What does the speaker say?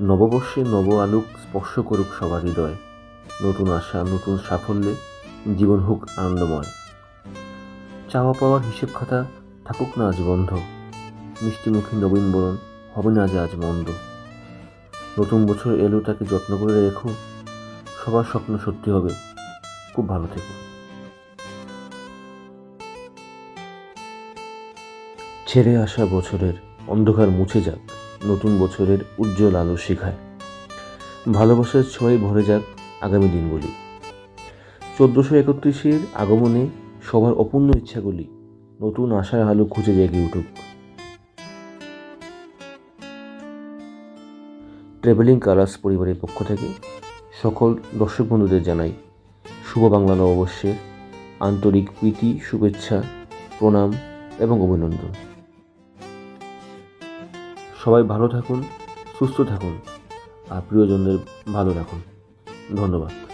নববর্ষে নব আলোক স্পর্শ করুক সবার হৃদয়। নতুন আশা, নতুন সাফল্যে জীবন হোক আনন্দময়। চাওয়া পাওয়ার হিসেব খাতা থাকুক না আজ বন্ধ। মিষ্টিমুখী নবীন বরণ হবে না যে আজ মন্দ। নতুন বছর এলো, তাকে যত্ন করে রেখো। সবার স্বপ্ন সত্যি হবে। খুব ভালো থেকো। ছেড়ে আসা বছরের অন্ধকার মুছে যাক। নতুন বছরের উজ্জ্বল আলো শিখায়। ভালোবাসার ছোঁয়ায় ভরে যাক আগামী দিনগুলি। চোদ্দোশো একত্রিশের আগমনে সবার অপূর্ণ ইচ্ছাগুলি নতুন আশার আলো খুঁজে জেগে উঠুক। ট্রাভেলিং কালার্স পরিবারের পক্ষ থেকে সকল দর্শক বন্ধুদের জানাই শুভ বাংলা নববর্ষের আন্তরিক প্রীতি, শুভেচ্ছা, প্রণাম এবং অভিনন্দন। সবাই ভালো থাকুন সুস্থ থাকুন আর প্রিয়জনদের ভালো রাখুন। ধন্যবাদ।